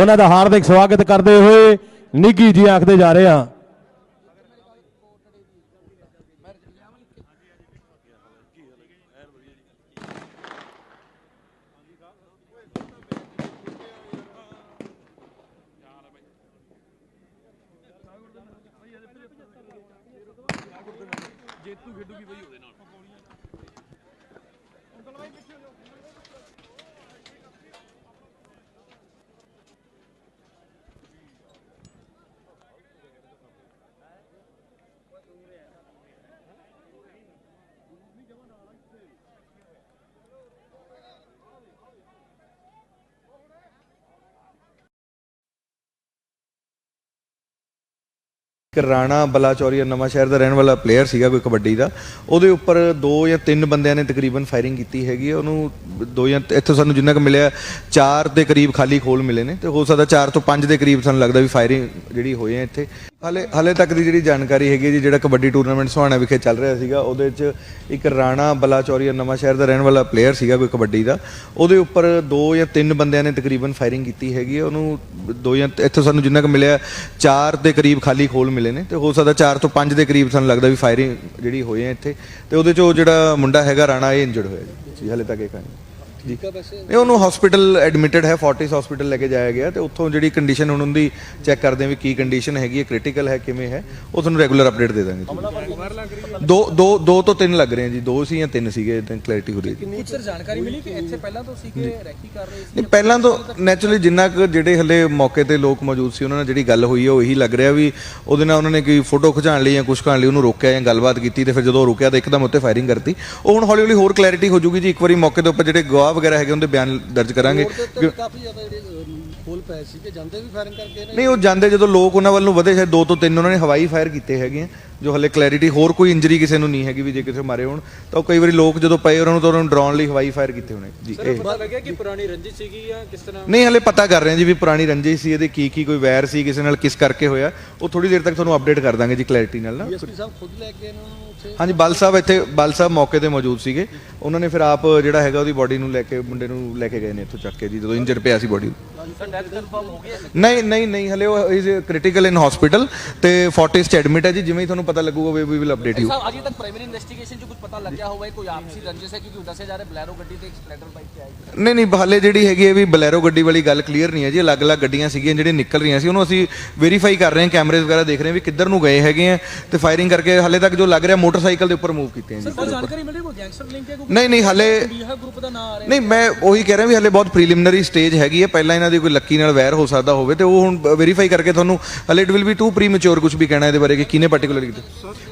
ਉਹਨਾਂ ਦਾ ਹਾਰਦਿਕ ਸਵਾਗਤ ਕਰਦੇ ਹੋਏ ਨਿੱਗੀ ਜੀ ਆਖਦੇ ਜਾ ਰਹੇ ਹਾਂ। ਇੱਕ ਰਾਣਾ ਬਲਾਚੌਰੀਆ ਨਵਾਂ ਸ਼ਹਿਰ ਦਾ ਰਹਿਣ ਵਾਲਾ ਪਲੇਅਰ ਸੀਗਾ ਕੋਈ ਕਬੱਡੀ ਦਾ। ਉਹਦੇ ਉੱਪਰ ਦੋ ਜਾਂ ਤਿੰਨ ਬੰਦਿਆਂ ਨੇ ਤਕਰੀਬਨ ਫਾਇਰਿੰਗ ਕੀਤੀ ਹੈਗੀ ਹੈ। ਉਹਨੂੰ ਦੋ ਜਾਂ ਇੱਥੋਂ ਸਾਨੂੰ ਜਿੰਨਾ ਕੁ ਮਿਲਿਆ, ਚਾਰ ਦੇ ਕਰੀਬ ਖਾਲੀ ਖੋਲ ਮਿਲੇ ਨੇ ਤੇ ਹੋ ਸਕਦਾ ਚਾਰ ਤੋਂ ਪੰਜ ਦੇ ਕਰੀਬ ਸਾਨੂੰ ਲੱਗਦਾ ਵੀ ਫਾਇਰਿੰਗ ਜਿਹੜੀ ਹੋਈ ਹੈ ਇੱਥੇ। ਹਾਲੇ ਹਾਲੇ ਤੱਕ ਦੀ ਜਿਹੜੀ ਜਾਣਕਾਰੀ ਹੈਗੀ ਹੈ ਜੀ, ਜਿਹੜਾ ਕਬੱਡੀ ਟੂਰਨਾਮੈਂਟ ਸੁਹਾਣਾ ਵਿਖੇ ਚੱਲ ਰਿਹਾ ਸੀਗਾ, ਉਹਦੇ 'ਚ ਇੱਕ ਰਾਣਾ ਬਲਾਚੌਰੀਆ ਨਵਾਂ ਸ਼ਹਿਰ ਦਾ ਰਹਿਣ ਵਾਲਾ ਪਲੇਅਰ ਸੀਗਾ ਕੋਈ ਕਬੱਡੀ ਦਾ। ਉਹਦੇ ਉੱਪਰ ਦੋ ਜਾਂ ਤਿੰਨ ਬੰਦਿਆਂ ਨੇ ਤਕਰੀਬਨ ਫਾਇਰਿੰਗ ਕੀਤੀ ਹੈਗੀ ਹੈ। ਉਹਨੂੰ ਦੋ ਜਾਂ ਇੱਥੋਂ ਸਾਨੂੰ ਜਿੰਨਾ ਕੁ ਮਿਲਿਆ, ਚਾਰ ਦੇ ਕਰੀਬ ਖਾਲੀ ਖੋਲ ਮਿਲੇ ਨੇ ਤੇ ਹੋ ਸਕਦਾ ਚਾਰ ਤੋਂ ਪੰਜ ਦੇ ਕਰੀਬ ਸਾਨੂੰ ਲੱਗਦਾ ਵੀ ਫਾਇਰਿੰਗ ਜਿਹੜੀ ਹੋਈ ਹੈ ਇੱਥੇ। ਤੇ ਉਹਦੇ ਚੋਂ ਜਿਹੜਾ ਮੁੰਡਾ ਹੈਗਾ ਰਾਣਾ, ਇਹ ਇੰਜਰਡ ਹੋਇਆ ਜੀ। ਜੀ ਤੱਕ ਇਹ ਕਹਾਣੀ ਜੀ ਇਹ ਉਹਨੂੰ ਹਸਪੀਟਲ ਐਡਮਿਟਡ ਹੈ ਫੋਰਟਿਸ ਹਸਪੀਟਲ ਲੈ ਕੇ ਜਾਇਆ ਗਿਆ ਤੇ ਉੱਥੋਂ ਜਿਹੜੀ ਕੰਡੀਸ਼ਨ ਹੁਣ ਉਹਦੀ ਚੈੱਕ ਕਰਦੇ ਹਾਂ ਵੀ ਕੀ ਕੰਡੀਸ਼ਨ ਹੈਗੀ ਹੈ ਕ੍ਰਿਟੀਕਲ ਹੈ ਕਿਵੇਂ ਹੈ ਉਹ ਤੁਹਾਨੂੰ ਰੈਗੂਲਰ ਅਪਡੇਟ ਦੇ ਦਾਂਗੇ। ਦੋ ਦੋ ਦੋ ਤੋਂ ਤਿੰਨ ਲੱਗ ਰਹੇ ਆ ਜੀ ਦੋ ਸੀ ਜਾਂ ਤਿੰਨ ਸੀਗੇ ਤਾਂ ਕਲੈਰਿਟੀ ਹੋ ਰਹੀ ਹੈ ਕੁਝ ਸਰ ਜਾਣਕਾਰੀ ਮਿਲੀ ਕਿ ਇੱਥੇ ਪਹਿਲਾਂ ਤੋਂ ਸੀ ਕਿ ਰੈਕੀ ਕਰ ਰਹੇ ਸੀ ਨਹੀਂ ਪਹਿਲਾਂ ਤੋਂ ਨੈਚੁਰਲੀ ਜਿੰਨਾ ਕੁ ਜਿਹੜੇ ਹਲੇ ਮੌਕੇ ਤੇ ਲੋਕ ਮੌਜੂਦ ਸੀ ਉਹਨਾਂ ਨਾਲ ਜਿਹੜੀ ਗੱਲ ਹੋਈ ਹੈ ਉਹ ਇਹੀ ਲੱਗ ਰਿਹਾ ਵੀ ਉਹਦੇ ਨਾਲ ਉਹਨਾਂ ਨੇ ਕੋਈ ਫੋਟੋ ਖਿਚਾਉਣ ਲਈ ਜਾਂ ਕੁਝ ਕਰਨ ਲਈ ਉਹਨੂੰ ਰੋਕਿਆ ਜਾਂ ਗੱਲਬਾਤ ਕੀਤੀ ਤੇ ਫਿਰ ਜਦੋਂ ਰੁਕਿਆ ਤਾਂ ਇੱਕਦਮ ਉੱਤੇ ਫਾਇਰਿੰਗ ਕਰਤੀ। ਉਹ ਹੁਣ ਹੌਲੀ ਹੌਲੀ ਹੋਰ ਕਲੈਰਿਟੀ ਹੋ ਜੂਗੀ ਜੀ ਇੱਕ ਵਾਰੀ ਮੌਕੇ ਦੇ ਉੱਪਰ ਜਿਹੜੇ ਗਵਾਹ ਵਗੈਰਾ ਹੈਗੇ ਉਹਦੇ ਬਿਆਨ ਦਰਜ ਕਰਾਂਗੇ। ਕਾਫੀ ਜ਼ਿਆਦਾ ਜਿਹੜੇ ਖੋਲ ਪਏ ਸੀ ਕਿ ਜਾਂਦੇ ਵੀ ਫਾਇਰਿੰਗ ਕਰਕੇ ਨਹੀਂ ਉਹ ਜਾਂਦੇ ਜਦੋਂ ਲੋਕ ਉਹਨਾਂ ਵੱਲ ਨੂੰ ਵਧੇ ਸ਼ਾਇਦ ਦੋ ਤੋਂ ਤਿੰਨ ਉਹਨਾਂ ਨੇ ਹਵਾਈ ਫਾਇਰ ਕੀਤੇ ਹੈਗੇ ਆ। ਜੋ ਹਲੇ ਕਲੈਰਿਟੀ ਹੋਰ ਕੋਈ ਇੰਜਰੀ ਕਿਸੇ ਨੂੰ ਨਹੀਂ ਹੈਗੀ ਵੀ ਜੇ ਕਿਸੇ ਮਾਰੇ ਹੋਣ ਤਾਂ ਉਹ ਕਈ ਵਾਰੀ ਲੋਕ ਜਦੋਂ ਪਏ ਉਹਨਾਂ ਨੂੰ ਤਾਂ ਉਹਨਾਂ ਨੂੰ ਡਰਾਉਣ ਲਈ ਹਵਾਈ ਫਾਇਰ ਕੀਤੇ ਹੋਣੇ। ਜੀ ਇਹ। ਪਤਾ ਲੱਗਿਆ ਕਿ ਪੁਰਾਣੀ ਰੰਜਿਸ਼ ਸੀਗੀ ਜਾਂ ਕਿਸ ਤਰ੍ਹਾਂ? ਨਹੀਂ ਹਲੇ ਪਤਾ ਕਰ ਰਹੇ ਹਾਂ ਜੀ ਵੀ ਪੁਰਾਣੀ ਰੰਜਿਸ਼ ਸੀ ਇਹਦੇ ਕੀ ਕੀ ਕੋਈ ਵੈਰ ਸੀ ਕਿਸੇ ਨਾਲ ਕਿਸ ਕਰਕੇ ਹੋਇਆ ਉਹ ਥੋੜੀ ਦੇਰ ਤੱਕ ਤੁਹਾਨੂੰ ਅਪਡੇਟ ਕਰ ਦਾਂਗੇ ਜੀ ਕਲੈਰਿਟੀ ਨਾਲ ਨਾ। ਡੀਐਸਪੀ ਸਾਹਿਬ ਖੁਦ ਲੈ ਕੇ ਇਹਨਾਂ ਨੂੰ ਉੱਥੇ ਹਾਂਜੀ ਬਲ ਸਾਹਿਬ ਇੱਥੇ ਬਲ ਸਾਹਿਬ ਮੌਕੇ ਤੇ ਮੌਜੂਦ ਸੀਗੇ। ਉਹਨਾਂ ਨੇ ਫਿਰ ਆਪ ਜਿਹੜਾ ਹੈਗਾ ਉਹਦੀ ਬਾਡੀ ਨੂੰ ਲੈ ਕੇ ਮੁੰਡੇ ਨੂੰ ਲੈ ਕੇ ਗਏ ਨੇ ਇੱਥੋਂ ਚੱਕ ਕੇ ਜੀ ਜਦੋਂ ਇੰਜਰ ਪਿਆ ਸੀ ਬਾਡੀ ਸਰ ਨਹੀਂ ਨਹੀਂ ਨਹੀਂ ਹਲੇ ਉਹ ਇਜ਼ ਕ੍ਰਿਟੀਕਲ ਇਨ ਹਸਪੀਟਲ ਤੇ ਫੋਰਟਿਸ ਚ ਐਡਮਿਟ ਹੈ ਜੀ ਜਿਵੇਂ ਹੀ ਤੁਹਾਨੂੰ ਪਤਾ ਲੱਗੂਗਾ ਵੀ ਵਿਲ ਅਪਡੇਟ ਯੂ ਸਾਹਿਬ ਅਜੇ ਤੱਕ ਪ੍ਰਾਇਮਰੀ ਇਨਵੈਸਟੀਗੇਸ਼ਨ ਚ ਕੁਝ ਪਤਾ ਲੱਗਿਆ ਹੋਵੇ ਕੋਈ ਆਪਸੀ ਰੰਜਿਸ਼ ਹੈ ਕਿਉਂਕਿ ਦੱਸਿਆ ਜਾ ਰਿਹਾ ਬਲੈਰੋ ਗੱਡੀ ਤੇ ਸਪਲੈਂਡਰ ਬਾਈਕ ਤੇ ਆਈ ਨਹੀਂ ਨਹੀਂ ਹਾਲੇ ਜਿਹੜੀ ਹੈਗੀ ਹੈ ਵੀ ਬਲੈਰੋ ਗੱਡੀ ਵਾਲੀ ਗੱਲ ਕਲੀਅਰ ਨਹੀਂ ਹੈ ਜੀ। ਅਲੱਗ-ਅਲੱਗ ਗੱਡੀਆਂ ਸੀਗੀਆਂ ਜਿਹੜੀਆਂ ਨਿਕਲ ਰਹੀਆਂ ਸੀ ਉਹਨੂੰ ਅਸੀਂ ਵੈਰੀਫਾਈ ਕਰ ਰਹੇ ਹਾਂ ਕੈਮਰੇਜ਼ ਵਗੈਰਾ ਦੇਖ ਰਹੇ ਹਾਂ ਵੀ ਕਿੱਧਰ ਨੂੰ ਗਏ ਹੈਗੇ ਆ ਤੇ ਫਾਇਰਿੰਗ ਕਰਕੇ ਹਾਲੇ ਤੱਕ ਜੋ ਲੱਗ ਰਿਹਾ ਮੋਟਰਸਾਈਕਲ ਦੇ ਉੱਪਰ ਮੂਵ ਕੀਤੇ ਆ ਜੀ। ਸਰ ਜਾਣਕਾਰੀ ਮਿਲੀ ਕੋਈ ਗੈਂਗਸਟਰ ਲਿੰਕ ਹੈ ਕੋਈ? ਨਹੀਂ ਨਹੀਂ ਹਾਲੇ ਬੀਹਾ ਗਰੁੱਪ ਦਾ ਨਾਮ ਆ ਰਿਹਾ। ਨਹੀਂ ਮੈਂ ਉਹੀ ਕਹਿ ਰਿਹਾ ਵੀ ਹਲੇ ਬਹੁਤ ਪ੍ਰੀਲਿਮਿਨਰੀ ਸਟੇਜ ਹੈਗੀ ਹੈ। ਪਹਿਲਾਂ ਇਹਨਾਂ ਦੀ ਕੋਈ ਲੱਕੀ ਨਾਲ ਵੈਰ ਹੋ ਸਕਦਾ ਹੋਵੇ ਤੇ ਉਹ ਹੁਣ ਵੈਰੀਫਾਈ ਕਰਕੇ ਤੁਹਾਨੂੰ ਹਲੇ it will be too premature ਕੁਝ ਵੀ ਕਹਿਣਾ ਇਹਦੇ ਬਾਰੇ ਕਿ ਕਿਹਨੇ ਪਾਰਟਿਕੂਲਰ ਕੀਤੇ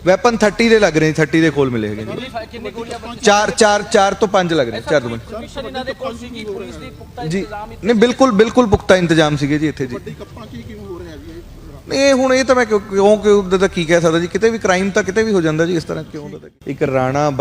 ਵੈਪਨ 30 ਦੇ ਲੱਗ ਰਹੇ ਨੇ 30 ਦੇ ਖੋਲ ਮਿਲੇ ਹੈਗੇ ਜੀ ਕਿੰਨੇ ਗੋਲੀਆਂ ਚਾਰ ਚਾਰ ਚਾਰ ਤੋਂ ਪੰਜ ਲੱਗ ਰਹੇ ਚਾਰ ਤੋਂ ਪੰਜ ਪਰਮਿਸ਼ਨ ਇਹਨਾਂ ਦੇ ਕੋਲ ਸੀਗੀ ਪੁਲਿਸ ਦੀ ਪੁਖਤਾ ਜੀ ਇੰਤਜ਼ਾਮ ਨਹੀਂ ਬਿਲਕੁਲ ਬਿਲਕੁਲ ਪੁਖਤਾ ਇੰਤਜ਼ਾਮ ਸੀਗੇ ਜੀ ਇੱਥੇ ਜੀ ਨਹੀਂ ਇਹ ਹੁਣ ਇਹ ਤਾਂ ਮੈਂ ਕਿਉਂ ਕਿਉਂ ਕਿ ਕਹਿ ਸਕਦਾ ਜੀ ਕਿਤੇ ਵੀ ਕ੍ਰਾਈਮ ਤਾਂ ਕਿਤੇ ਵੀ ਹੋ ਜਾਂਦਾ ਜੀ ਇਸ ਤਰ੍ਹਾਂ ਕਿਉਂ ਹੁੰਦਾ ਇੱਕ ਰਾਣਾ